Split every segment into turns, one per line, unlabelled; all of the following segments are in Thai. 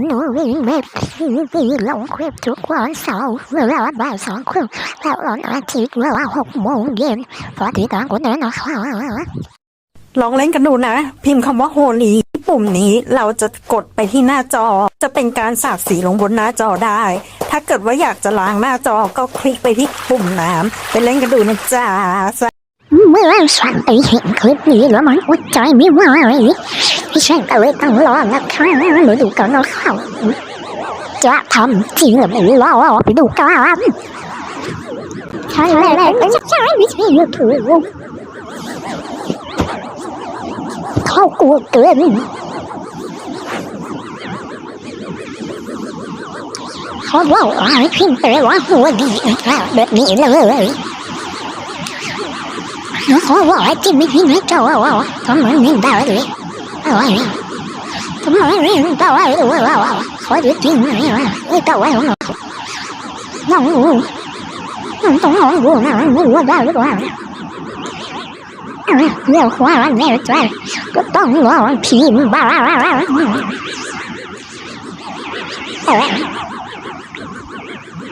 หนูวิ่งเม็ดทีวีลงคลิปทุกวันเสาร์เวลาบ่ายสองครึ่งแล้ววันอาทิตย์เวลาหกโมงเย็นฝากติดตามกันด้วยนะคะ
ลองเล่นกันดูนะ พิมพ์คำว่าโฮลีปุ่มนี้เราจะกดไปที่หน้าจอ จะเป็นการสาดสีลงบนหน้าจอได้ ถ้าเกิดว่าอยากจะล้างหน้าจอก็คลิกไปที่ปุ่มน้ำไปเล่นกันดูนะจ๊ะ
เมื่อฉันไปเห็นคลิปนี้แล้วมันอดใจไม่ไหว ฉันก็เลยต้องรอนะคะหนูดูกันนะคะจะทำจริงหรือไม่รอไปดูกันใช่แล้วไม่ใช่ไม่ใช่ยูทูบเข้ากลัวเกินเขาบอกว่าให้พิมพ์ไปว่าหัวดีแบบนี้เลยเขาบอกว่าจิ้มไม่พิมพ์ให้เจ้าว่าทำไมไม่ได้เลย ทำไมไม่เต้าได้เลยว่าขอดูจริงไหมวะไม่ได้ว่าหรอกน้องมันต้องน้องกูนะไม่รู้ได้หรือเปล่าเรื่องความแน่ใจก็ต้องรอพิมพ์บ้า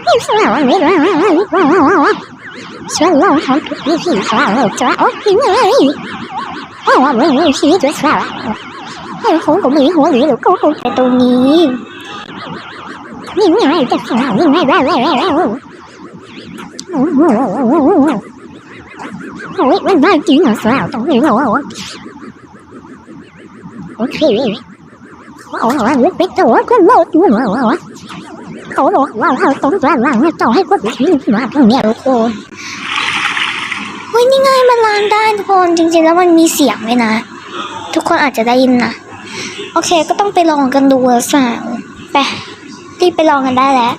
ไม่ใช่ว่าไม่ได้ฉันลองทำทุกวิธีทางเลยจ้าโอ้ยเลยเพราะว่าไม่มีชีจะสละ ไอ้คงก็มีหัวหรือก็คงเป็นตรงนี้นี่ไงจะสละนี่ไงได้วแล้วโอ้ยมันได้จริงเหรอสละตรงนี้เหรอโอเคโอ้ยมันเป็นตัวก็โลดอยู่เหรอเขาบอกว่าเขาต้องการล้างต่อให้คนอื่นมาตรงนี้ทุกคน
เฮ้ยนี่ไงมันล้างได้ทุกคนจริงๆแล้วมันมีเสียงด้วยนะ ทุกคนอาจจะได้ยินนะ โอเคก็ต้องไปลองกันดูแล้วสาวไปรีบไปลองกันได้แล้ว